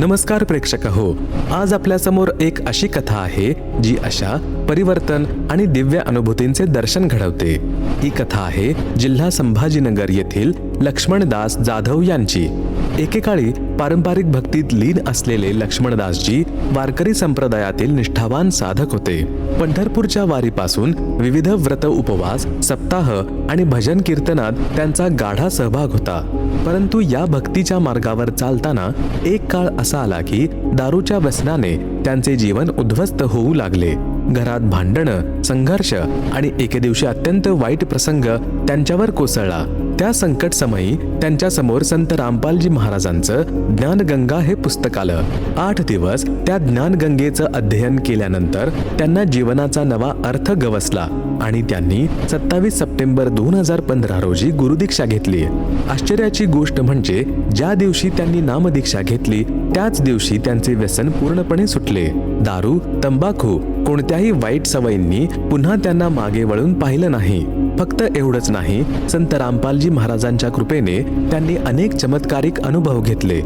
नमस्कार प्रेक्षक हो. आज आपल्यासमोर एक अशी कथा आहे जी अशा परिवर्तन आणि दिव्य अनुभूतींचे दर्शन घडवते. ही कथा आहे जिल्हा संभाजीनगर येथील लक्ष्मणदास जाधव यांची. एकेकाळी पारंपरिक भक्तीत लीन असलेले लक्ष्मणदासजी वारकरी संप्रदायातील निष्ठावान साधक होते. पंढरपूरच्या वारीपासून विविध व्रत उपवास सप्ताह आणि भजन कीर्तनात त्यांचा गाढा सहभाग होता. परंतु या भक्तीच्या मार्गावर चालताना एक काळ असा आला की दारूच्या व्यसनाने त्यांचे जीवन उद्ध्वस्त होऊ लागले. घरात भांडणं संघर्ष आणि एके दिवशी अत्यंत वाईट प्रसंग त्यांच्यावर कोसळला. त्या संकट समयी त्यांच्यासमोर संत रामपालजी महाराजांचं ज्ञानगंगा हे पुस्तक आलं. आठ दिवस त्या ज्ञानगंगेचं अध्ययन केल्यानंतर त्यांना जीवनाचा नवा अर्थ गवसला. आणि त्यांनी सत्तावीस सप्टेंबर दोन हजार पंधरा रोजी गुरुदीक्षा घेतली. आश्चर्याची गोष्ट म्हणजे ज्या दिवशी त्यांनी नामदीक्षा घेतली त्याच दिवशी त्यांचे व्यसन पूर्णपणे सुटले. दारू तंबाखू कोणत्याही वाईट सवयींनी पुन्हा त्यांना मागे वळून पाहिलं नाही. फक्त एवढंच नाही संत रामपालजी महाराजांच्या कृपेने त्यांनी अनेक चमत्कारिक अनुभव घेतले.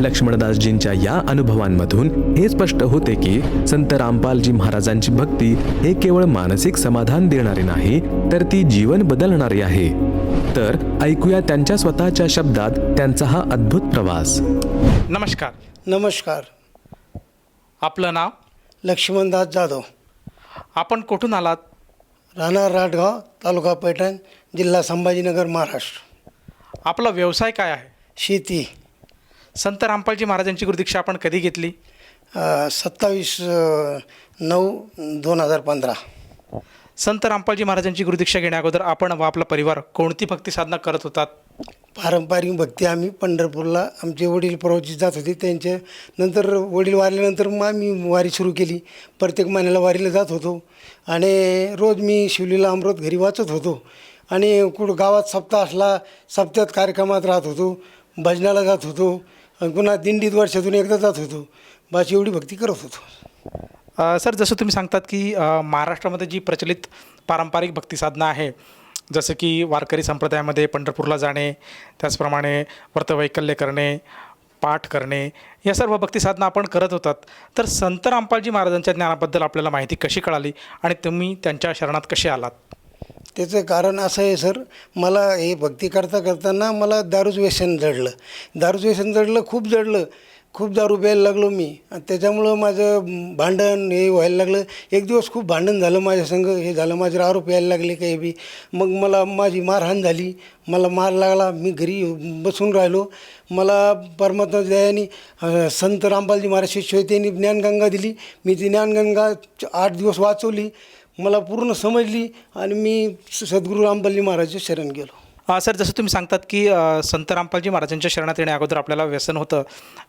लक्ष्मणदासजींच्या या अनुभवांमधून हे स्पष्ट होते की संत रामपालजी महाराजांची भक्ती हे केवळ मानसिक समाधान देणारे नाही तर ती जीवन बदलणारी आहे. तर ऐकूया त्यांच्या स्वतःच्या शब्दात त्यांचा हा अद्भुत प्रवास. नमस्कार. नमस्कार. आपलं नाव? लक्ष्मणदास जाधव. आपण कुठून आलात? राहणार राटगाव तालुका पैठण जिल्हा संभाजीनगर महाराष्ट्र. आपला व्यवसाय काय आहे? शेती. संत रामपालजी महाराजांची गुरुदीक्षा आपण कधी घेतली? सत्तावीस नऊ दोन हजार पंधरा. संत रामपालजी महाराजांची गुरुदीक्षा घेण्या अगोदर आपण व आपला परिवार कोणती भक्ती साधना करत होतात? पारंपरिक भक्ती आम्ही पंढरपूरला आमचे वडील प्रवचित जात होते. त्यांचे नंतर वडील वारल्यानंतर मग आम्ही वारी सुरू केली. प्रत्येक महिन्याला वारीला जात होतो. आणि रोज मी शिवलीला अमृत घरी वाचत होतो. आणि कुठं गावात सप्ताह असला सप्त्यात कार्यक्रमात राहत होतो. भजनाला जात होतो. आणि पुन्हा दिंडीत वर्षातून एकदा जात होतो. बाशी एवढी भक्ती करत होतो. सर जसं तुम्ही सांगतात की महाराष्ट्रामध्ये जी प्रचलित पारंपरिक भक्ती साधना आहे जसं की वारकरी संप्रदायामध्ये पंढरपूरला जाणे त्याचप्रमाणे व्रतवैकल्य करणे पाठ करणे या सर्व भक्तिसाधना आपण करत होतात. तर संत रामपालजी महाराजांच्या ज्ञानाबद्दल आपल्याला माहिती कशी कळाली आणि तुम्ही त्यांच्या शरणात कसे आलात? त्याचं कारण असं आहे सर मला हे भक्ती करता करताना मला दारूच व्यसन जडलं. दारूच व्यसन जडलं खूप जडलं. खूप दारू प्यायला लागलो मी. आणि त्याच्यामुळं माझं भांडण हे व्हायला लागलं. एक दिवस खूप भांडण झालं माझ्या संग. हे झालं माझे आरोप यायला लागले काही बी. मग मला माझी मारहाण झाली. मला मार लागला. मी घरी बसून राहिलो. मला परमात्मा दयाने संत रामपालजी महाराज शिष्य होते. त्यांनी ज्ञानगंगा दिली. मी ती ज्ञानगंगा आठ दिवस वाचवली. मला पूर्ण समजली. आणि मी सद्गुरू रामपल्ली महाराजच्या शरण गेलो. सर जसं तुम्ही सांगतात की संत रामपालजी महाराजांच्या शरणात येण्या अगोदर आपल्याला व्यसन होतं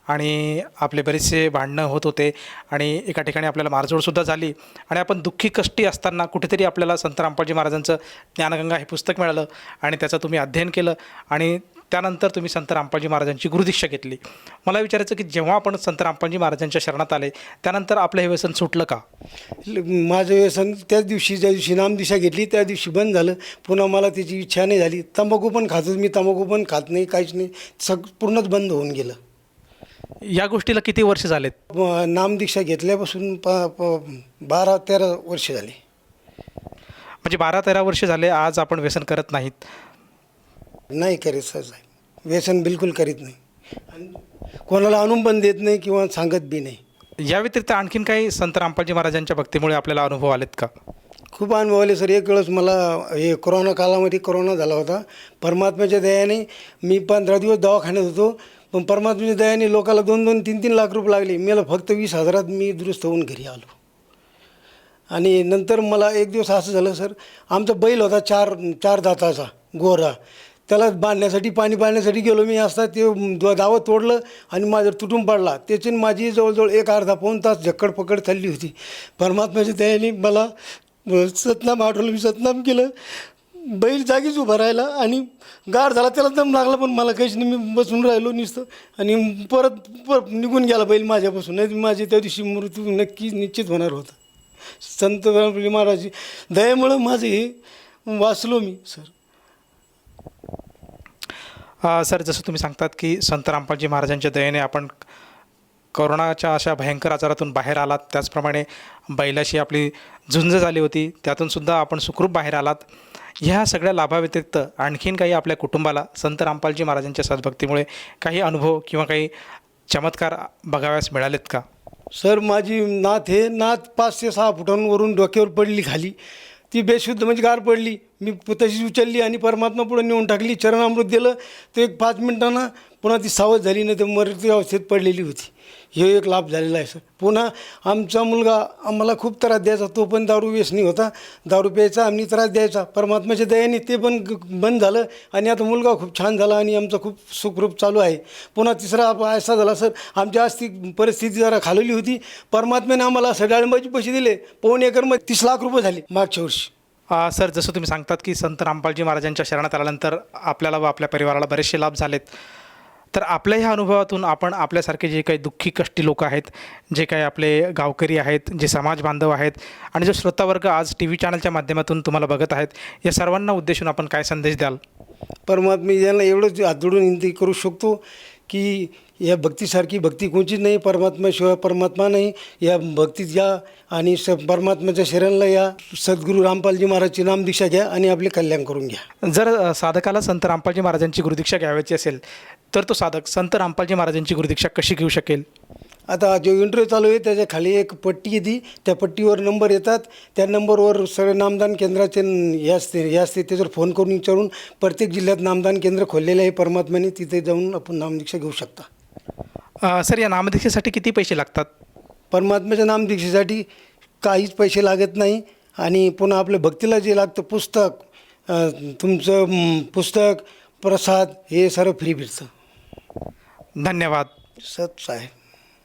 आणि आपले बरेचसे भांडणं होत होते आणि एका ठिकाणी आपल्याला मारझोडसुद्धा झाली आणि आपण दुःखी कष्टी असताना कुठेतरी आपल्याला संत रामपालजी महाराजांचं ज्ञानगंगा हे पुस्तक मिळालं आणि त्याचं तुम्ही अध्ययन केलं आणि त्यानंतर तुम्ही संत रामपालजी महाराजांची गुरुदीक्षा घेतली. मला विचारायचं की जेव्हा आपण संत रामपालजी महाराजांच्या शरणात आले त्यानंतर आपलं हे व्यसन सुटलं का? माझं व्यसन त्याच दिवशी ज्या दिवशी नामदिशा घेतली त्या दिवशी बंद झालं. पुन्हा मला त्याची इच्छा नाही झाली. तंबाखू पण खातो मी तंबाखू पण खात नाही काहीच नाही. सग पूर्णच बंद होऊन गेलं. या गोष्टीला किती वर्ष झालेत? नामदीक्षा घेतल्यापासून प प बारा तेरा वर्ष झाली. म्हणजे बारा तेरा वर्ष झाले आज आपण व्यसन करत नाहीत. नाही करीत सहज व्यसन बिलकुल करीत नाही. आणि कोणाला आणून पण देत नाही किंवा सांगत बी नाही. या व्यतिरिक्त आणखीन काही संत रामपालजी महाराजांच्या भक्तीमुळे आपल्याला अनुभव आलेत का? खूप अनुभव आले सर. एक वेळेस मला हे कोरोना काळामध्ये कोरोना झाला होता. परमात्म्याच्या दयाने मी पंधरा दिवस दवाखान्यात होतो. पण परमात्म्याच्या दयाने लोकाला दोन दोन तीन तीन लाख रुपये लागले. मला फक्त वीस हजारात मी दुरुस्त होऊन घरी आलो. आणि नंतर मला एक दिवस असं झालं सर. आमचा बैल होता चार चार दाताचा गोरा. त्याला बांधण्यासाठी पाणी पाण्यासाठी गेलो. मी असता ते दावं तोडलं आणि माझं तुटून पडला. त्याची माझी जवळजवळ एक अर्धा पाऊन तास झक्कड पकड चालली होती. परमात्म्याच्या दयाने मला सतनाम आठवलं. मी सतनाम केलं. बैल जागीच उभा राहिला आणि गार झाला. त्याला दम लागला पण मला काहीच नाही. मी बसून राहिलो नुसतं. आणि परत परत निघून गेला बैल माझ्यापासून. नाही माझे माझी त्या दिवशी मृत्यू नक्की निश्चित होणार होता. संत महाराज दयामुळं माझं हे वाचलो मी सर. सर जसं तुम्ही सांगतात की संत रामपालजी महाराजांच्या दयेने आपण करोनाच्या अशा भयंकर आजारातून बाहेर आलात त्याचप्रमाणे बैलाशी आपली झुंज झाली होती त्यातूनसुद्धा आपण सुखरूप बाहेर आलात. ह्या सगळ्या लाभाव्यतिरिक्त आणखीन काही आपल्या कुटुंबाला संत रामपालजी महाराजांच्या सद्भक्तीमुळे काही अनुभव किंवा काही चमत्कार बघाव्यास मिळालेत का? सर माझी नात हे नात पाच ते सहा फुटांवरून डोक्यावर पडली खाली. ती बेशुद्ध म्हणजे गार पडली. मी तशीच उचलली आणि परमात्मा पुढे नेऊन टाकली. चरणामृत दिलं. तर एक पाच मिनिटांना पुन्हा ती सावध झाली नाही तर मरती अवस्थेत पडलेली होती. हे एक लाभ झालेला आहे सर. पुन्हा आमचा मुलगा आम्हाला खूप त्रास द्यायचा तो पण दारू व्यसनी होता. दारू प्यायचा आम्ही त्रास द्यायचा. परमात्माच्या दयाने ते पण बंद झालं आणि आता मुलगा खूप छान झाला आणि आमचं खूप सुखरूप चालू आहे. पुन्हा तिसरा असा झाला सर. आमची आर्थिक परिस्थिती जरा खालवली होती. परमात्म्याने आम्हाला असं पैसे दिले. पाऊण एकरमध्ये तीस लाख रुपये झाले मागच्या वर्षी. अ, सर जसं तुम्ही सांगतात की संत रामपालजी महाराजांच्या शरणात आल्यानंतर आपल्याला व आपल्या परिवाराला बरेचसे लाभ झालेत. तर आपल्या ह्या अनुभवातून आपण आपल्यासारखे जे काही दुःखी कष्टी लोक आहेत जे काही आपले गावकरी आहेत जे समाज बांधव आहेत आणि जो श्रोतावर्ग आज टी व्ही चॅनलच्या माध्यमातून तुम्हाला बघत आहेत या सर्वांना उद्देशून आपण काय संदेश द्याल? परमात्मा यांना एवढंच हात जोडून विनंती करू शकतो की या भक्तीसारखी भक्ती कोणचीच नाही परमात्म्याशिवाय परमात्मा नाही या भक्तीत या आणि स परमात्म्याच्या शरणला या सद्गुरू रामपालजी महाराजची नामदीक्षा घ्या आणि आपले कल्याण करून घ्या. जर साधकाला संत रामपालजी महाराजांची गुरुदीक्षा घ्यावयाची असेल तर तो साधक संत रामपालजी महाराजांची गुरुदीक्षा कशी घेऊ शकेल? आता जो इंटरव्ह्यू चालू आहे त्याच्याखाली एक पट्टी येते त्या पट्टीवर नंबर येतात. त्या नंबरवर सगळे नामदान केंद्राचे हे असते हे असते त्याच्यावर फोन करून विचारून प्रत्येक जिल्ह्यात नामदान केंद्र खोललेले आहे परमात्म्याने. तिथे जाऊन आपण नामदीक्षा घेऊ शकता. सर या नामदीक्षेसाठी किती पैसे लागतात? परमात्म्याच्या नामदीक्षेसाठी काहीच पैसे लागत नाही. आणि पुन्हा आपल्या भक्तीला जे लागतं पुस्तक तुमचं पुस्तक प्रसाद हे सर्व फ्री भेटतं. धन्यवाद. सच आहे